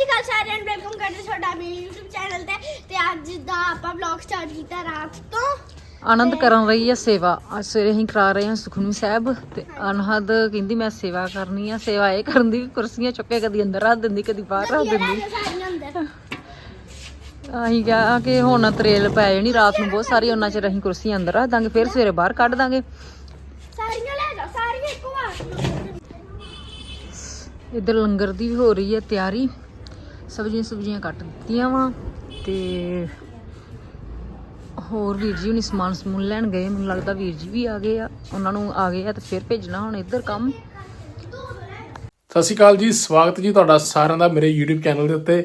ਸ਼੍ਰੀ ਅਕਾਲ ਸਾਰਿਆਂ ਨੂੰ ਵੈਲਕਮ ਕਰਦੇ ਤੁਹਾਡਾ ਮੇਰੇ YouTube ਚੈਨਲ ਤੇ। ਤੇ ਅੱਜ ਦਾ ਆਪਾਂ ਵਲੌਗ ਸਟਾਰਟ ਕੀਤਾ ਰਾਤ ਤੋਂ। ਆਨੰਦ ਕਰਨ ਰਹੀ ਹੈ ਸੇਵਾ। ਅੱਜ ਸਵੇਰੇ ਅਸੀਂ ਕਰਾ ਰਹੇ ਹਾਂ ਸੁਖਮਨੀ ਸਾਹਿਬ ਤੇ ਅਨਹਦ ਕਹਿੰਦੀ ਮੈਂ ਸੇਵਾ ਕਰਨੀ ਆ। ਸੇਵਾ ਇਹ ਕਰਨ ਦੀ ਕੁਰਸੀਆਂ ਚੁੱਕੇ ਕਦੀ ਅੰਦਰ ਰੱਖ ਦਿੰਦੀ ਕਦੀ ਬਾਹਰ ਰੱਖ ਦਿੰਦੀ। ਸਾਰੀਆਂ ਅੰਦਰ। ਅਸੀਂ ਕਿਹਾ ਕਿ ਹੁਣ ਤਰੇਲ ਪੈ ਜਾਣੀ ਰਾਤ ਨੂੰ ਬਹੁਤ ਸਾਰੀ ਉਹਨਾਂ ਚ ਅਸੀਂ ਕੁਰਸੀਆਂ ਅੰਦਰ ਰੱਖ ਦਾਂਗੇ ਫਿਰ ਸਵੇਰੇ ਬਾਹਰ ਕੱਢ ਦਾਂਗੇ। ਸਾਰੀਆਂ ਲੈ ਜਾ ਸਾਰੀਆਂ ਇੱਕੋ ਵਾਰ ਇੱਧਰ ਲੰਗਰ ਦੀ ਵੀ ਹੋ ਰਹੀ ਹੈ ਤਿਆਰੀ। ਸਬਜ਼ੀਆਂ ਸਬਜ਼ੀਆਂ ਕੱਟ ਦਿੱਤੀਆਂ ਵਾ ਤੇ ਹੋਰ ਵੀਰ ਜੀ ਹੁਣੀ ਸਮਾਨ ਸਮੂਨ ਲੈਣ ਗਏ, ਮੈਨੂੰ ਲੱਗਦਾ ਵੀਰ ਜੀ ਵੀ ਆ ਗਏ ਆ। ਉਹਨਾਂ ਨੂੰ ਆ ਗਏ ਆ ਤੇ ਫਿਰ ਭੇਜਣਾ ਹੁਣ ਇੱਧਰ ਕੰਮ। ਸਤਿ ਸ਼੍ਰੀ ਅਕਾਲ ਜੀ, ਸਵਾਗਤ ਜੀ ਤੁਹਾਡਾ ਸਾਰਿਆਂ ਦਾ ਮੇਰੇ YouTube ਚੈਨਲ ਦੇ ਉੱਤੇ।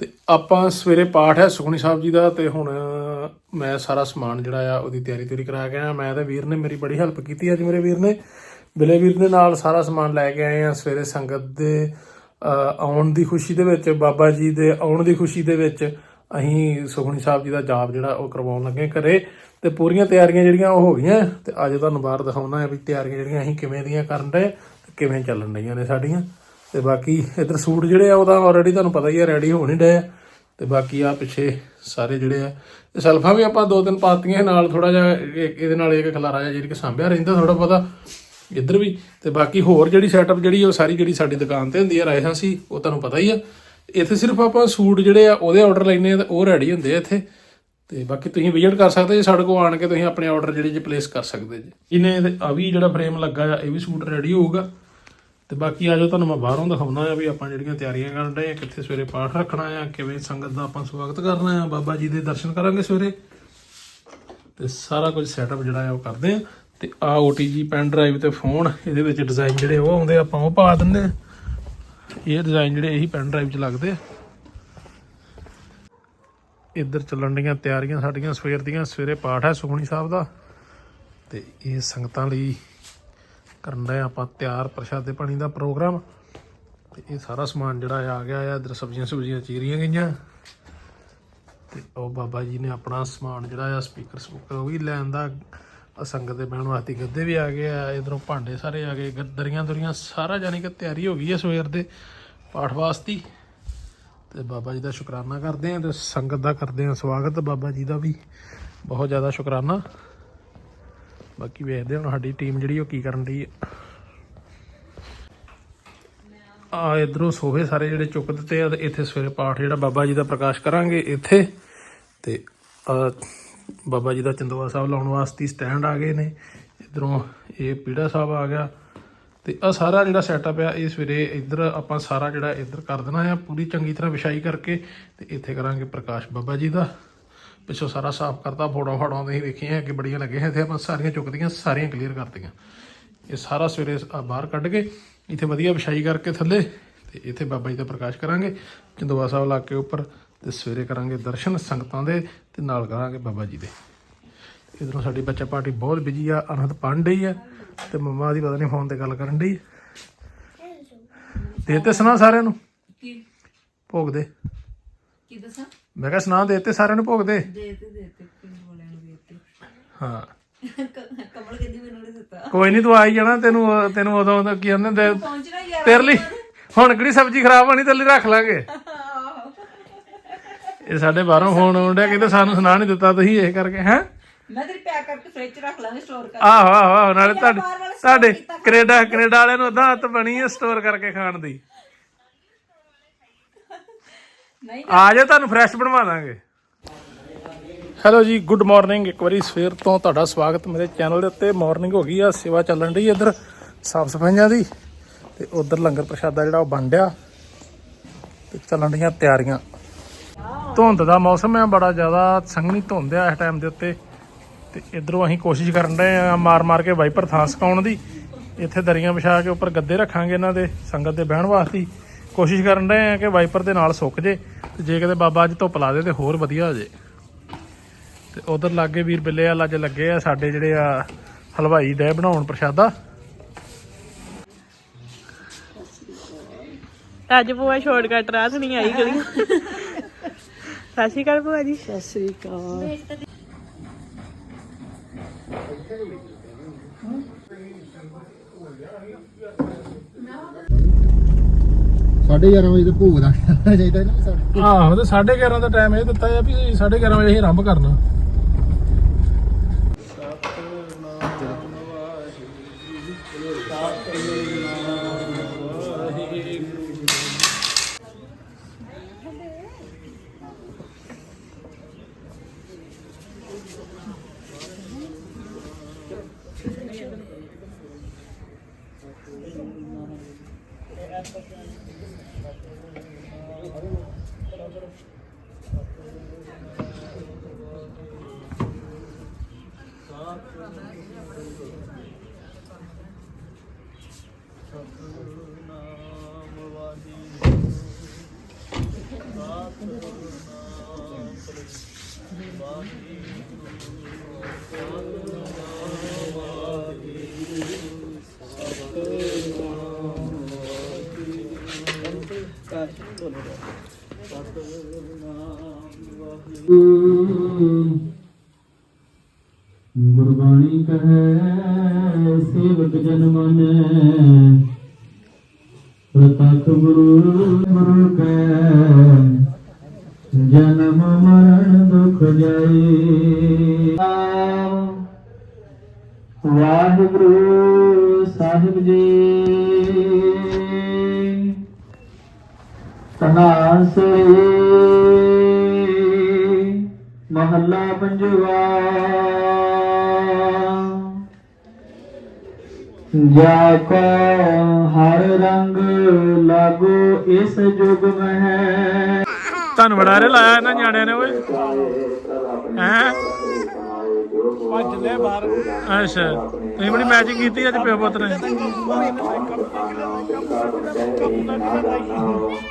ਤੇ ਆਪਾਂ ਸਵੇਰੇ ਪਾਠ ਹੈ ਸੁਖਣੀ ਸਾਹਿਬ ਜੀ ਦਾ ਤੇ ਹੁਣ ਮੈਂ ਸਾਰਾ ਸਮਾਨ ਜਿਹੜਾ ਆ ਉਹਦੀ ਤਿਆਰੀ ਤਿਆਰੀ ਕਰਾ ਕੇ ਆਇਆ। ਮੈਂ ਤੇ ਵੀਰ ਨੇ ਮੇਰੀ ਬੜੀ ਹੈਲਪ ਕੀਤੀ ਅੱਜ ਮੇਰੇ ਵੀਰ ਨੇ। ਬਿਲੇ ਵੀਰ ਦੇ ਨਾਲ ਸਾਰਾ ਸਮਾਨ ਲੈ ਕੇ ਆਏ ਆ। ਸਵੇਰੇ ਸੰਗਤ ਦੇ ਆਉਣ ਦੀ ਖੁਸ਼ੀ ਦੇ ਵਿੱਚ, ਬਾਬਾ ਜੀ ਦੇ ਆਉਣ ਦੀ ਖੁਸ਼ੀ ਦੇ ਵਿੱਚ ਅਸੀਂ ਸੁਖਣੀ ਸਾਹਿਬ ਜੀ ਦਾ ਜਾਪ ਜਿਹੜਾ ਉਹ ਕਰਵਾਉਣ ਲੱਗੇ ਘਰੇ ਤੇ ਪੂਰੀਆਂ ਤਿਆਰੀਆਂ ਜਿਹੜੀਆਂ ਉਹ ਹੋ ਗਈਆਂ ਤੇ ਅੱਜ ਤੁਹਾਨੂੰ ਬਾਹਰ ਦਿਖਾਉਣਾ ਹੈ ਵੀ ਤਿਆਰੀਆਂ ਜਿਹੜੀਆਂ ਅਸੀਂ ਕਿਵੇਂ ਦੀਆਂ ਕਰਨ ਰਹੇ ਤੇ ਕਿਵੇਂ ਚੱਲਣ ਰਹੀਆਂ ਨੇ ਸਾਡੀਆਂ। ਤੇ ਬਾਕੀ ਇਧਰ ਸੂਟ ਜਿਹੜੇ ਆ, ਉਹ ਤਾਂ ਆਲਰੇਡੀ ਤੁਹਾਨੂੰ ਪਤਾ ਹੀ ਆ ਰੈਡੀ ਹੋ ਨਹੀਂ ਡਏ ਆ। ਤੇ ਬਾਕੀ ਆ ਪਿੱਛੇ ਸਾਰੇ ਜਿਹੜੇ ਆ ਤੇ ਸੈਲਫਾਂ ਵੀ ਆਪਾਂ ਦੋ ਤਿੰਨ ਪਾਤੀਆਂ ਨਾਲ ਥੋੜਾ ਜਿਹਾ ਇਹਦੇ ਨਾਲ ਇੱਕ ਖਲਾਰਾ ਜਿਹਾ ਜਿਹੜੀ ਕਿ ਸਾਂਭਿਆ ਰਹਿੰਦਾ ਥੋੜਾ ਪਤਾ ਇੱਧਰ ਵੀ, ਤੇ ਬਾਕੀ ਹੋਰ ਜਿਹੜੀ ਸੈਟਅਪ ਜਿਹੜੀ ਉਹ ਸਾਰੀ ਜਿਹੜੀ ਸਾਡੀ ਦੁਕਾਨ ਤੇ ਹੁੰਦੀ ਆ ਰਾਇਸਾਂ ਸੀ, ਉਹ ਤੁਹਾਨੂੰ ਪਤਾ ਹੀ ਆ। ਇੱਥੇ ਸਿਰਫ ਆਪਾਂ ਸੂਟ ਜਿਹੜੇ ਆ, ਉਹਦੇ ਆਰਡਰ ਲੈਨੇ ਆ ਤੇ ਉਹ ਰੈਡੀ ਹੁੰਦੇ ਆ ਇੱਥੇ। ਤੇ ਬਾਕੀ ਤੁਸੀਂ ਵਿਜ਼ਿਟ ਕਰ ਸਕਦੇ ਜੀ ਸਾਡੇ ਕੋਲ ਆਣ ਕੇ, ਤੁਸੀਂ ਆਪਣੇ ਆਰਡਰ ਜਿਹੜੇ ਜੀ ਪਲੇਸ ਕਰ ਸਕਦੇ ਜੀ। ਇਹਨੇ ਆ ਵੀ ਜਿਹੜਾ ਫਰੇਮ ਲੱਗਾ ਆ, ਇਹ ਵੀ ਸੂਟ ਰੈਡੀ ਹੋਊਗਾ। ਤੇ ਬਾਕੀ ਆਜੋ ਤੁਹਾਨੂੰ ਮੈਂ ਬਾਹਰੋਂ ਦਿਖਾਉਣਾ ਆ ਵੀ ਆਪਾਂ ਜਿਹੜੀਆਂ ਤਿਆਰੀਆਂ ਕਰਨ ਰਹੇ ਆ, ਕਿੱਥੇ ਸਵੇਰੇ ਪਾਠ ਰੱਖਣਾ ਆ, ਕਿਵੇਂ ਸੰਗਤ ਦਾ ਆਪਾਂ ਸਵਾਗਤ ਕਰਨਾ ਆ, ਬਾਬਾ ਜੀ ਦੇ ਦਰਸ਼ਨ ਕਰਾਂਗੇ ਸਵੇਰੇ। ਤੇ ਸਾਰਾ ਕੁਝ ਸੈਟਅਪ ਜਿਹੜਾ ਆ, ਉਹ ਕਰਦੇ ਆ। ਤੇ ਆ OTG ਪੈਨ ਡਰਾਈਵ ਤੇ ਫੋਨ ਇਹਦੇ ਵਿੱਚ ਡਿਜ਼ਾਈਨ ਜਿਹੜੇ ਉਹ ਆਉਂਦੇ ਆ, ਆਪਾਂ ਉਹ ਪਾ ਦਿੰਦੇ ਆ। ਇਹ ਡਿਜ਼ਾਈਨ ਜਿਹੜੇ ਇਹੀ ਪੈਨ ਡਰਾਈਵ 'ਚ ਲੱਗਦੇ ਆ। ਇੱਧਰ ਚੱਲਣ ਡੀਆਂ ਤਿਆਰੀਆਂ ਸਾਡੀਆਂ ਸਵੇਰ ਦੀਆਂ ਸਵੇਰੇ ਪਾਠ ਹੈ ਸੁਖਣੀ ਸਾਹਿਬ ਦਾ। ਤੇ ਇਹ ਸੰਗਤਾਂ ਲਈ ਕਰਨ ਦਾ ਆਪਾਂ ਤਿਆਰ ਪ੍ਰਸ਼ਾਦੇ ਪਾਣੀ ਦਾ ਪ੍ਰੋਗਰਾਮ। ਤੇ ਇਹ ਸਾਰਾ ਸਮਾਨ ਜਿਹੜਾ ਆ ਗਿਆ ਆ ਇਧਰ ਸਬਜ਼ੀਆਂ ਸੁਬਜ਼ੀਆਂ ਚੀਰੀਆਂ ਗਈਆਂ। ਤੇ ਉਹ ਬਾਬਾ ਜੀ ਨੇ ਆਪਣਾ ਸਮਾਨ ਜਿਹੜਾ ਆ ਸਪੀਕਰ ਸਪੂਕਰ ਉਹ ਵੀ ਲੈਣ ਦਾ ਸੰਗਤ ਦੇ ਬਹਿਣ ਵਾਸਤੇ ਗੱਦੇ ਵੀ ਆ ਗਏ ਆ, ਇਧਰੋਂ ਭਾਂਡੇ ਸਾਰੇ ਆ ਗਏ ਦਰੀਆਂ ਦੁਰੀਆਂ ਸਾਰਾ ਜਾਨੀ ਕਿ ਤਿਆਰੀ ਹੋ ਗਈ ਹੈ ਸਵੇਰ ਦੇ ਪਾਠ ਵਾਸਤੇ ਤੇ ਬਾਬਾ ਜੀ ਦਾ ਸ਼ੁਕਰਾਨਾ ਕਰਦੇ ਆ ਤੇ ਸੰਗਤ ਦਾ ਕਰਦੇ ਆ ਸਵਾਗਤ, ਬਾਬਾ ਜੀ ਦਾ ਵੀ ਬਹੁਤ ਜ਼ਿਆਦਾ ਸ਼ੁਕਰਾਨਾ। ਬਾਕੀ ਵੇਖਦੇ ਹੁਣ ਸਾਡੀ ਟੀਮ ਜਿਹੜੀ ਉਹ ਕੀ ਕਰਨ ਦੀ ਹੈ ਆ ਇਧਰੋਂ ਸੋਫੇ ਸਾਰੇ ਜਿਹੜੇ ਚੁੱਕ ਦਿੱਤੇ ਆ ਤੇ ਇੱਥੇ ਸਵੇਰੇ ਪਾਠ ਜਿਹੜਾ ਬਾਬਾ ਜੀ ਦਾ ਪ੍ਰਕਾਸ਼ ਕਰਾਂਗੇ ਇੱਥੇ। ਤੇ ਬਾਬਾ ਜੀ ਦਾ ਚੰਦੋਆ ਸਾਹਿਬ ਲਾਉਣ ਵਾਸਤੇ ਸਟੈਂਡ ਆ ਗਏ ਨੇ। ਇਧਰੋਂ ਇਹ ਪੀੜਾ ਸਾਹਿਬ ਆ ਗਿਆ। ਤੇ ਆ ਸਾਰਾ ਜਿਹੜਾ ਸੈਟਅਪ ਆ, ਇਹ ਸਵੇਰੇ ਇੱਧਰ ਆਪਾਂ ਸਾਰਾ ਜਿਹੜਾ ਇੱਧਰ ਕਰ ਦੇਣਾ ਆ, ਪੂਰੀ ਚੰਗੀ ਤਰ੍ਹਾਂ ਵਿਛਾਈ ਕਰਕੇ ਤੇ ਇੱਥੇ ਕਰਾਂਗੇ ਪ੍ਰਕਾਸ਼ ਬਾਬਾ ਜੀ ਦਾ। ਪਿੱਛੋਂ ਸਾਰਾ ਸਾਫ਼ ਕਰਤਾ ਫੋਟੋ ਫੋਟੋਆਂ ਤੁਸੀਂ ਵੇਖੀਆਂ ਅੱਗੇ ਬੜੀਆਂ ਲੱਗੀਆਂ ਇੱਥੇ, ਆਪਾਂ ਸਾਰੀਆਂ ਚੁੱਕਦੀਆਂ ਸਾਰੀਆਂ ਕਲੀਅਰ ਕਰਤੀਆਂ। ਇਹ ਸਾਰਾ ਸਵੇਰੇ ਬਾਹਰ ਕੱਢ ਕੇ ਇੱਥੇ ਵਧੀਆ ਵਿਛਾਈ ਕਰਕੇ ਥੱਲੇ ਤੇ ਇੱਥੇ ਬਾਬਾ ਜੀ ਦਾ ਪ੍ਰਕਾਸ਼ ਕਰਾਂਗੇ। ਚੰਦੋਆ ਸਾਹਿਬ ਲਾ ਕੇ ਉੱਪਰ ਤੇ ਸਵੇਰੇ ਕਰਾਂਗੇ ਦਰਸ਼ਨ ਸੰਗਤਾਂ ਦੇ ਤੇ ਨਾਲ ਕਰਾਂਗੇ ਬਾਬਾ ਜੀ ਦੇ। ਇਧਰੋਂ ਸਾਡੀ ਬੱਚਾ ਪਾਰਟੀ ਬਹੁਤ ਬਿਜ਼ੀ ਆ ਅਨਹਦ ਪੜ੍ਹਨ ਡਈ ਆ ਤੇ ਮੰਮਾ ਦੀ ਪਤਾ ਨਹੀਂ ਫੋਨ ਤੇ ਗੱਲ ਕਰਨ ਡਈ। ਦੇ ਤੇ ਸੁਣਾ ਸਾਰਿਆਂ ਨੂੰ? ਕੀ? ਭੋਗ ਦੇ। ਕੀ ਦੱਸਾਂ? ਮੈਂ ਕਿਹਾ ਸੁਣਾ ਦੇ ਤੇ ਸਾਰਿਆਂ ਨੂੰ ਭੋਗ ਦੇ? ਦੇ ਤੇ ਦੇ ਤੇ ਨੂੰ ਦੇ ਤੇ ਹਾਂ। ਕਮਲ ਕਹਿੰਦੀ ਮੈਨੂੰ ਨਹੀਂ ਦਿੱਤਾ। ਕੋਈ ਨਹੀਂ ਤੂੰ ਆਈ ਜਾਣਾ ਤੈਨੂੰ ਤੈਨੂੰ ਉਦੋਂ ਕੀ ਕਹਿੰਦੇ ਤੇਰੇ ਲਈ ਹੁਣ ਕਿਹੜੀ ਸਬਜ਼ੀ ਖਰਾਬ ਹੋਣੀ ਤੇਰੇ ਲਈ ਰੱਖ ਲਾਂਗੇ। ਇਹ ਸਾਡੇ ਬਾਹਰੋਂ ਫੋਨ ਆਉਂਦਾ ਕਹਿੰਦੇ ਸਾਨੂੰ ਸੁਣਾ ਨਹੀਂ ਦਿੱਤਾ ਤੁਸੀਂ ਇਹ ਕਰਕੇ ਹੈ? ਮੈਂ ਤੇਰੀ ਪੈਕ ਕਰਕੇ ਫ੍ਰਿਜ ਰੱਖ ਲਾਂਗੇ ਸਟੋਰ ਕਰ ਆਹੋ ਆਹੋ ਆਹੋ ਨਾਲੇ ਤੁਹਾਡੇ ਤੁਹਾਡੇ ਕੈਨੇਡਾ ਕੈਨੇਡਾ ਵਾਲਿਆਂ ਨੂੰ ਉਦਾਂ ਹੱਥ ਬਣੀ ਹੈ ਸਟੋਰ ਕਰਕੇ ਖਾਣ ਦੀ। ਨਹੀਂ ਆ ਜਾਓ ਤੁਹਾਨੂੰ ਫਰੈਸ਼ ਬਣਵਾ ਦਾਂਗੇ। ਹੈਲੋ ਜੀ ਗੁੱਡ ਮਾਰਨਿੰਗ ਇੱਕ ਵਾਰੀ ਸਵੇਰ ਤੋਂ ਤੁਹਾਡਾ ਸਵਾਗਤ। ਮੇਰੇ ਚੈਨਲ ਦੇ ਉੱਤੇ ਮਾਰਨਿੰਗ ਹੋ ਗਈ ਆ ਸੇਵਾ ਚੱਲਣ ਰਹੀ ਇੱਧਰ ਸਾਫ਼ ਸਫਾਈਆਂ ਦੀ। ਤੇ ਉਧਰ ਲੰਗਰ ਪ੍ਰਸ਼ਾਦਾ ਜਿਹੜਾ ਉਹ ਬਣ ਡਿਆ। ਤੇ ਚੱਲਣ ਰਹੀਆਂ ਤਿਆਰੀਆਂ। ਧੁੰਦ ਦਾ ਮੌਸਮ ਹੈ ਬੜਾ ਜ਼ਿਆਦਾ ਸੰਘਣੀ ਧੁੰਦ ਆ ਇਸ ਟਾਈਮ ਦੇ ਉੱਤੇ। ਤੇ ਇਧਰੋਂ ਅਸੀਂ ਕੋਸ਼ਿਸ਼ ਕਰਨ ਰਹੇ ਆ ਮਾਰ ਮਾਰ ਕੇ ਵਾਈਪਰ ਥਾਂ ਸੁਕਾਉਣ ਦੀ। ਇੱਥੇ ਦਰੀਆਂ ਵਿਛਾ ਕੇ ਉੱਪਰ ਗੱਦੇ ਰੱਖਾਂਗੇ ਇਹਨਾਂ ਦੇ ਸੰਗਤ ਦੇ ਬਹਿਣ ਵਾਸਤੇ। ਕੋਸ਼ਿਸ਼ ਕਰਨ ਰਹੇ ਆ ਕਿ ਵਾਈਪਰ ਦੇ ਨਾਲ ਸੁੱਕ ਜੇ, ਤੇ ਜੇ ਕਿਤੇ ਬਾਬਾ ਅੱਜ ਧੁੱਪ ਲਾ ਦੇ ਤੇ ਹੋਰ ਵਧੀਆ ਹੋ ਜੇ। ਤੇ ਉਧਰ ਲਾਗੇ ਵੀਰ ਬਿੱਲੇ ਆ ਅੱਜ ਲੱਗੇ ਆ ਸਾਡੇ ਜਿਹੜੇ ਆ ਹਲਵਾਈ ਦੇ ਬਣਾਉਣ ਪ੍ਰਸ਼ਾਦਾ। ਅੱਜ ਭੂਆ ਸ਼ਾਰਟਕਟ ਰਾਹ ਨਹੀਂ ਆਈ ਗਲੀ ਸਤਿ ਸ਼੍ਰੀ ਅਕਾਲ ਭੂਆ ਜੀ। ਸਤਿ ਸ਼੍ਰੀ ਅਕਾਲ। 11:30 ਵਜੇ ਤੇ ਭੋਗ ਦਾ ਚਾਹੀਦਾ ਨਾ ਸਾਡੇ। ਆਹੋ ਤੇ 11:30 ਦਾ ਟਾਈਮ ਇਹ ਦਿੱਤਾ ਆ ਵੀ 11:30 ਵਜੇ ਅਸੀਂ ਆਰੰਭ ਕਰਨਾ। ਗੁਰਬਾਣੀ ਕਹੈ ਸੇਵਕ ਜਨ ਮਾਨੈ। ਪ੍ਰਤਖ ਗੁਰੂ ਗੁਰੂ ਕੈ ਜਨਮ ਮਰਨ ਦੁਖ ਜਾਏ। ਵਾਹਿਗੁਰੂ ਸਾਹਿਬ ਜੀ। ਤਨਾਸਰੀ ਮਹੱਲਾ ਪੰਜਵਾ। ਜਾ ਕੋ ਹਰ ਰੰਗ ਲਾਗੋ ਇਸ ਜੁਗ ਮਹਿ। ਤੁਹਾਨੂੰ ਬੜਾ ਰੇ ਲਾਇਆ ਇਹਨਾਂ ਨਿਆਣਿਆਂ ਨੇ ਓਏ। ਹੈ? ਭੱਜ ਲੈ ਬਾਹਰ। ਅੱਛਾ। ਤੁਸੀਂ ਬੜੀ ਮੈਚਿੰਗ ਕੀਤੀ ਅੱਜ ਪਿਓ ਪੁੱਤ ਨੇ।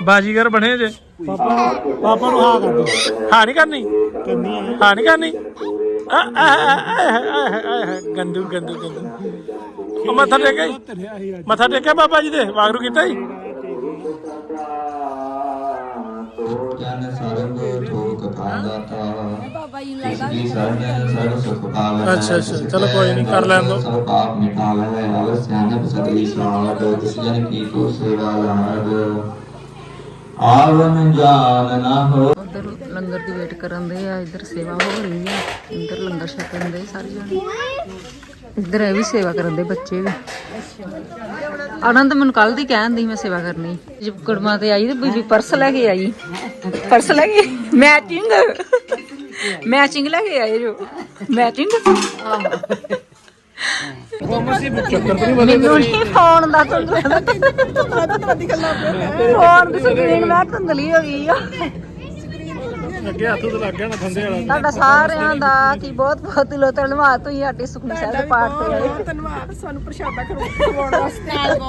ਬਾਜੀਗਰ ਬਣੇ ਜੇ। ਪਾਪਾ ਨੂੰ ਹਾਂ ਕਰ ਹਾਂ ਨਹੀਂ ਕਰਨੀ? ਕਰਨੀ ਹਾਂ। ਨਹੀਂ ਕਰਨੀ? ਗੰਦੂ ਗੰਦੂ ਗੰਦੂ। ਉਹ ਮੱਥਾ ਟੇਕਿਆ? ਮੱਥਾ ਟੇਕਿਆ ਬਾਬਾ ਜੀ ਦੇ। ਵਾਗਰੂ ਕੀਤਾ ਜੀ ਅੱਛਾ, ਅੱਛਾ, ਚਲੋ ਕੋਈ ਕਰ ਲੈਣ। ਸਭ ਸਾਧ ਕੀ ਕੋ ਸੇਵਾ ਲਾਭ ਆਵਨ ਜਾਨ ਨਾ ਹੋ। ਉਧਰ ਲੰਗਰ ਦੀ ਵੇਟ ਕਰਨ ਦੇ ਆ ਇੱਧਰ ਸੇਵਾ ਹੋ ਰਹੀ ਆ ਇੱਧਰ ਲੰਗਰ ਛਕਣ ਦੇ ਸਾਰੇ ਜਣੇ। ਇੱਧਰ ਇਹ ਵੀ ਸੇਵਾ ਕਰਨ ਦੇ ਬੱਚੇ ਵੀ। ਆਨੰਦ ਮੈਨੂੰ ਕੱਲ ਦੀ ਕਹਿਣ ਦੀ ਮੈਂ ਸੇਵਾ ਕਰਨੀ। ਜਬ ਕੁੜਮਾ ਤੇ ਆਈ ਤੇ ਬੀਬੀ ਪਰਸ ਲੈ ਕੇ ਆਈ। ਪਰਸ ਲੈ ਕੇ ਮੈਚਿੰਗ ਮੈਚਿੰਗ ਲੈ ਕੇ ਆਏ ਜੋ। ਮੈਚਿੰਗ ਮੈਨੂੰ ਨਹੀਂ ਫੋਨ ਦਾ ਧੁੰਦਲਾ ਫੋਨ ਦੀ ਸਕਰੀਨ ਮੈਂ ਧੁੰਦਲੀ ਹੋ ਗਈ ਆ। ਅੱਗੇ ਹੱਥ ਤੇ ਲੱਗ ਗਿਆ ਨਾ ਥੰਦੇ ਵਾਲਾ ਤੁਹਾਡਾ ਸਾਰਿਆਂ ਦਾ ਕੀ ਬਹੁਤ ਬਹੁਤ ਦਿਲੋਂ ਧੰਨਵਾਦ। ਤੁਸੀਂ ਸਾਡੀ ਸੁਖਮਨੀ ਸਾਹਿਬ ਦੇ ਪਾਠ ਤੇ ਆਏ। ਧੰਨਵਾਦ ਸਾਨੂੰ ਪ੍ਰਸ਼ਾਦਾ ਵਾਸਤੇ। ਨਾਲ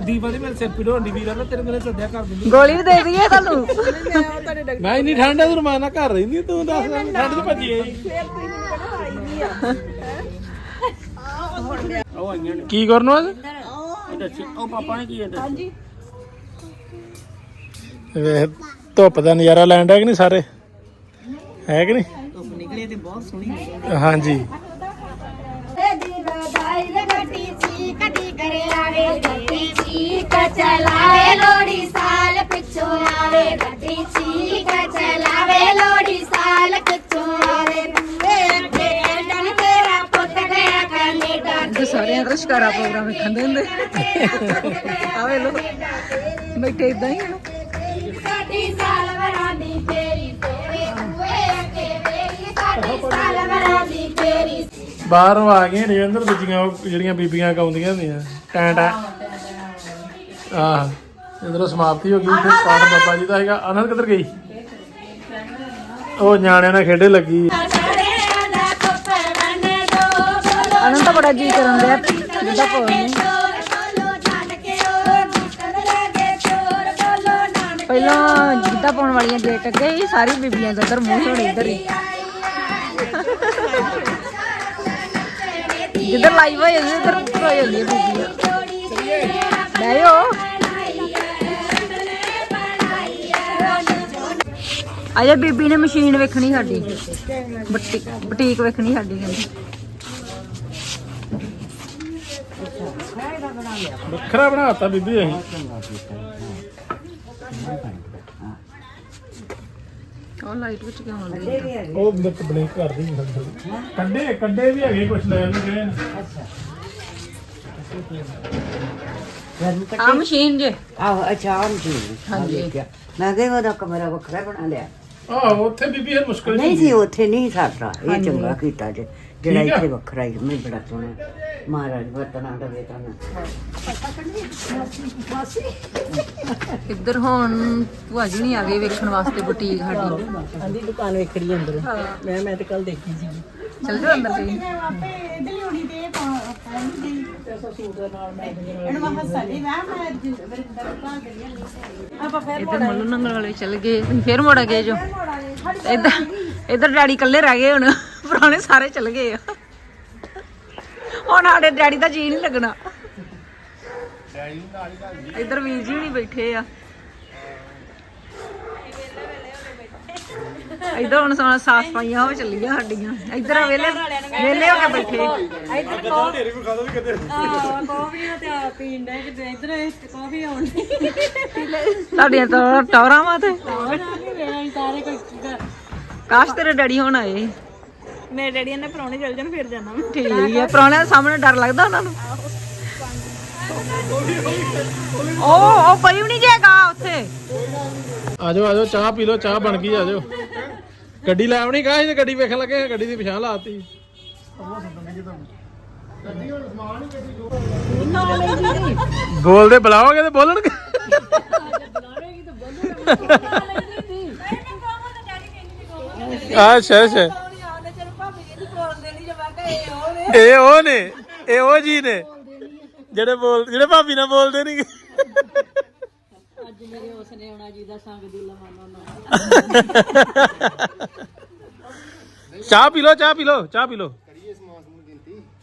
ਦੀਪਾ ਦੀ ਮੇਰੇ ਸਿਰ ਪੀੜ ਹੁੰਦੀ ਵੀਰਾ ਨਾ ਤੇਰੇ ਮੇਰੇ ਸੱਦਿਆ ਕਰ ਦਿੰਦੀ। ਗੋਲੀ ਵੀ ਦੇ ਦਈਏ ਤੁਹਾਨੂੰ? ਮੈਂ ਇੰਨੀ ਠੰਡ ਆ ਤੂੰ ਰਮਾਨਾ ਘਰ ਰਹਿੰਦੀ ਤੂੰ ਦੱਸ ਠੰਡ ਚ ਭੱਜੀ ਆਈ। ਕੀ ਕਰਨੋ ਅੱਜ ਉਹ ਪਾਪਾ ਨੇ ਕੀ ਹਾਂਜੀ। ਵੇਖ ਧੁੱਪ ਦਾ ਨਜ਼ਾਰਾ ਲੈਣ ਦਾ ਕਿ ਨਹੀਂ ਸਾਰੇ? ਹੈ ਕਿ ਨਹੀਂ? ਧੁੱਪ ਨਿਕਲੇ ਤੇ ਬਹੁਤ ਸੋਹਣੀ ਹਾਂਜੀ। ਆਵੇ ਗੱਡੀ ਚਲਾਵੇ ਲੋੜੀ ਸਾਲ ਪਿੱਛੋਂ ਆਵੇ ਗੱਡੀ ਚਲਾਵੇ ਲੋੜੀ ਸਾਲ ਪਿੱਛੋਂ ਆਵੇ। ਤੇ। ਸਾਰਿਆਂ ਦਾ ਸ਼ਿਕਾਰਾ ਪ੍ਰੋਗਰਾਮ ਵੇਖਣ ਦੇ ਹੁੰਦੇ। ਆਵੇ ਲੋ ਬੈਠੇ ਇਦਾਂ ਹੀ ਆ ਸਾਡੀ ਸਾਲ ਵਰਾਂ ਦੀ ਬਾਹਰੋਂ ਆ ਗਏ ਰਜਿੰਦਰ ਦੂਜੀਆਂ ਉਹ ਜਿਹੜੀਆਂ ਬੀਬੀਆਂ ਗਾਉਂਦੀਆਂ ਹੁੰਦੀਆਂ। ਟੈਂ ਟੈਂ। ਆਹ ਇਧਰੋਂ ਸਮਾਪਤੀ ਹੋ ਗਈ। ਤੇ ਪਾਠ ਬਾਬਾ ਜੀ ਦਾ ਹੈਗਾ। ਆਨੰਦ ਕਿੱਧਰ ਗਈ? ਉਹ ਨਿਆਣਿਆਂ ਨਾਲ ਖੇਡੇ ਲੱਗੀ। ਸਾਰਿਆਂ ਤਾਂ ਬੜਾ ਜੀ ਕਰਨ ਦਿਆ ਜਿੱਦਾਂ ਪਵਨ ਨੂੰ ਪਹਿਲਾਂ ਜਿੱਦਾਂ ਪਾਉਣ ਵਾਲੀਆਂ ਗੇਟ ਅੱਗੇ ਹੀ ਸਾਰੀ ਬੀਬੀਆਂ ਦਾ ਇੱਧਰ ਮੂੰਹ ਹੋਣੀ ਇੱਧਰ ਹੀ। ਜਿੱਧਰ ਲਾਈਵ ਹੋਏ ਜਾਂਦੀ ਹੋ ਜਾਂਦੀ ਬੀਬੀਆਂ ਬੈਠੋ ਅਜੇ ਬੀਬੀ ਨੇ ਮਸ਼ੀਨ ਵੇਖਣੀ ਸਾਡੀ। ਬੁਟੀਕ ਬੁਟੀਕ ਵੇਖਣੀ ਸਾਡੀ ਕਹਿੰਦੀ। ਵੱਖਰਾ ਬਣਾਤਾ ਬੀਬੀ ਅਸੀਂ। ਉਹ ਲਾਈਟ ਵਿੱਚ ਕਿਉਂ ਆਉਂਦੀ ਉਹ ਮਿਰਚ ਬਲੇਕ ਕਰਦੀ ਨਹੀਂ ਸਕਦੀ ਕੰਡੇ ਕੰਡੇ ਵੀ ਹੈਗੇ ਕੁਝ ਲੈ ਵੀ ਗਏ। ਆ ਮਸ਼ੀਨ ਜੇ। ਆਹੋ ਅੱਛਾ ਜੀ। ਹਾਂਜੀ। ਮੈਂ ਕਿਹਾ ਉਹਦਾ ਕਮਰਾ ਵੱਖਰਾ ਬਣਾ ਲਿਆ। ਆਹੋ ਉੱਥੇ ਬੀਬੀ ਫਿਰ ਮੁਸ਼ਕਲ ਨਹੀਂ ਸੀ ਉੱਥੇ ਨਹੀਂ ਸਾਡਾ। ਇਹ ਚੰਗਾ ਕੀਤਾ ਜੇ। ਜਿਹੜਾ। ਇੱਥੇ ਵੱਖਰਾ ਹੀ ਮੈਂ ਬੜਾ ਸੋਹਣਾ। ਮਹਾਰਾਜ ਵਰਤਨਾ ਦਾ ਵੇਤਨਾ ਇੱਧਰ ਹੁਣ ਭੂਆ ਜੀ ਨਹੀਂ ਆ ਗਏ ਵੇਖਣ ਵਾਸਤੇ ਬੁਟੀਕ ਸਾਡੀ। ਆਂਦੀ ਦੁਕਾਨ ਵੇਖੜੀ ਅੰਦਰ। ਮੈਂ ਮੈਂ ਤੇ ਕੱਲ ਦੇਖੀ ਸੀ ਚਲ ਜਾਓ ਅੰਦਰ ਤੇ ਇੱਧਰ ਮੱਲੂ ਨੰਗਲ ਵਾਲੇ ਚਲ ਗਏ। ਫੇਰ ਮੁੜ ਗਏ ਜੋ। ਇੱਧਰ ਇੱਧਰ ਡੈਡੀ ਇਕੱਲੇ ਰਹਿ ਗਏ ਹੁਣ। ਪੁਰਾਣੇ ਸਾਰੇ ਚਲ ਗਏ ਆ। ਹੁਣ ਸਾਡੇ ਡੈਡੀ ਦਾ ਜੀ ਨਹੀਂ ਲੱਗਣਾ। ਇੱਧਰ ਵੀਰ ਜੀ ਵੀ ਨਹੀਂ ਬੈਠੇ ਆ। ਇੱਧਰ ਹੁਣ ਸੋਣਾ ਸਾਫ਼ ਸਫਾਈਆਂ ਹੋ ਚੱਲੀਆਂ ਸਾਡੀਆਂ। ਇੱਧਰ ਵੇਲੇ ਵੇਲੇ ਹੋ ਕੇ ਬੈਠੇ। ਸਾਡੀਆਂ ਤਾਂ ਟੌਰਾਂ ਵਾ ਤੇ। ਕਾਸ਼ ਤੇਰੇ ਡੈਡੀ ਹੁਣ ਆਏ। ਮੇਰੇ ਡੈਡੀ ਨੇ ਪਰੌਣੇ ਚਲ ਜਾਣ ਫਿਰ ਜਾਣਾ ਮੈਂ। ਠੀਕ ਹੈ ਪ੍ਰਾਹੁਣਿਆਂ ਦੇ ਸਾਹਮਣੇ ਡਰ ਲੱਗਦਾ ਉਹਨਾਂ ਨੂੰ। ਉਹ ਉਹ ਕੋਈ ਵੀ ਨਹੀਂ ਜੇਗਾ ਉੱਥੇ। ਆਜੋ ਆਜੋ ਚਾਹ ਪੀ ਲਓ ਚਾਹ ਬਣ ਗਈ ਆਜੋ। ਗੱਡੀ ਲੈ ਆਉਣੀ ਕਾਹ ਤੇ ਗੱਡੀ ਵੇਖਣ ਲੱਗੇ ਗੱਡੀ ਦੀ ਪਛਾਣ ਲਾਤੀ। ਬੋਲਦੇ ਬੁਲਾਓਗੇ ਤੇ ਬੋਲਣਗੇ। ਅੱਛਾ ਅੱਛਾ। ਇਹ ਉਹ ਨੇ। ਇਹ ਉਹ ਜੀ ਨੇ। ਜਿਹੜੇ ਬੋਲ ਜਿਹੜੇ ਭਾਬੀ ਨਾਲ ਬੋਲਦੇ ਨਹੀਂ ਚਾਹ ਪੀ ਲਓ ਚਾਹ ਪੀ ਲਓ ਚਾਹ ਪੀ ਲਓ।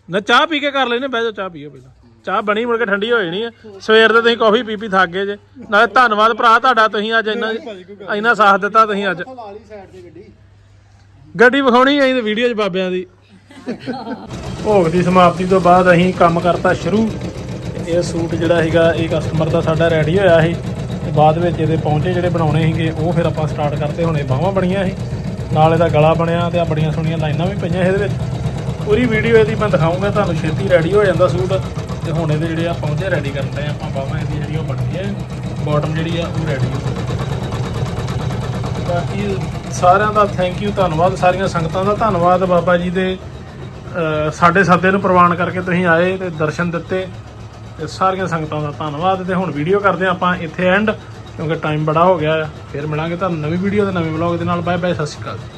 ਨਾ ਚਾਹ ਪੀ ਕੇ ਕਰ ਲੈਨੇ ਬਹਿ ਜਾਓ ਚਾਹ ਪੀਓ ਪਹਿਲਾਂ। ਚਾਹ ਬਣੀ ਮੁੜ ਕੇ ਠੰਡੀ ਹੋ ਜਾਣੀ ਹੈ ਸਵੇਰ ਦੇ ਤੁਸੀਂ ਕਾਫੀ ਪੀ ਪੀ ਥੱਕ ਗਏ ਜੇ। ਨਾਲੇ ਧੰਨਵਾਦ ਭਰਾ ਤੁਹਾਡਾ ਤੁਸੀਂ ਅੱਜ ਇੰਨਾ ਇੰਨਾ ਸਾਥ ਦਿੱਤਾ ਤੁਸੀਂ ਅੱਜ। ਗੱਡੀ ਵਿਖਾਉਣੀ ਆਈ ਵੀਡੀਓ 'ਚ ਬਾਬਿਆਂ ਦੀ। ਭੋਗ ਦੀ ਸਮਾਪਤੀ ਤੋਂ ਬਾਅਦ ਅਸੀਂ ਕੰਮ ਕਰਤਾ ਸ਼ੁਰੂ। ਇਹ ਸੂਟ ਜਿਹੜਾ ਹੈਗਾ ਇਹ ਕਸਟਮਰ ਦਾ ਸਾਡਾ ਰੈਡੀ ਹੋਇਆ ਸੀ। ਤੇ ਬਾਅਦ ਵਿੱਚ ਇਹਦੇ ਪੌਂਚੇ ਜਿਹੜੇ ਬਣਾਉਣੇ ਸੀਗੇ, ਉਹ ਫਿਰ ਆਪਾਂ ਸਟਾਰਟ ਕਰਤੇ, ਹੁਣੇ ਬਾਹਾਂ ਬਣੀਆਂ ਸੀ। ਨਾਲ ਇਹਦਾ ਗਲਾ ਬਣਿਆ ਤੇ ਆ ਬੜੀਆਂ ਸੋਹਣੀਆਂ ਲਾਈਨਾਂ ਵੀ ਪਈਆਂ ਇਹਦੇ ਵਿੱਚ। ਪੂਰੀ ਵੀਡੀਓ ਇਹਦੀ ਮੈਂ ਦਿਖਾਉਂਗਾ ਤੁਹਾਨੂੰ ਛੇਤੀ ਰੈਡੀ ਹੋ ਜਾਂਦਾ ਸੂਟ। ਤੇ ਹੁਣ ਇਹਦੇ ਜਿਹੜੇ ਆ ਪੌਂਚੇ ਰੈਡੀ ਕਰਦੇ ਆ, ਆਪਾਂ ਬਾਹਾਂ ਇਹਦੀ ਜਿਹੜੀ ਉਹ ਬਣ ਗਈ ਹੈ ਬਾਟਮ ਜਿਹੜੀ ਆ ਉਹ ਰੈਡੀ ਹੋ ਬਾਕੀ ਸਾਰਿਆਂ ਦਾ ਥੈਂਕ ਯੂ ਧੰਨਵਾਦ, ਸਾਰੀਆਂ ਸੰਗਤਾਂ ਦਾ ਧੰਨਵਾਦ ਬਾਬਾ ਜੀ ਦੇ ਸਾਡੇ ਸਾਦੇ ਨੂੰ ਪ੍ਰਵਾਨ ਕਰਕੇ ਤੁਸੀਂ ਆਏ ਤੇ ਦਰਸ਼ਨ ਦਿੱਤੇ ਤੇ ਸਾਰੀਆਂ ਸੰਗਤਾਂ ਦਾ ਧੰਨਵਾਦ ਤੇ ਹੁਣ ਵੀਡੀਓ ਕਰਦੇ ਹਾਂ ਆਪਾਂ, ਇੱਥੇ ਐਂਡ ਕਿਉਂਕਿ ਟਾਈਮ ਬੜਾ ਹੋ ਗਿਆ ਫਿਰ ਮਿਲਾਂਗੇ ਤੁਹਾਨੂੰ ਨਵੀਂ ਵੀਡੀਓ ਤੇ ਨਵੇਂ ਵਲੌਗ ਦੇ ਨਾਲ। ਬਾਏ ਬਾਏ ਸਤਿ ਸ਼੍ਰੀ ਅਕਾਲ। ਜੀ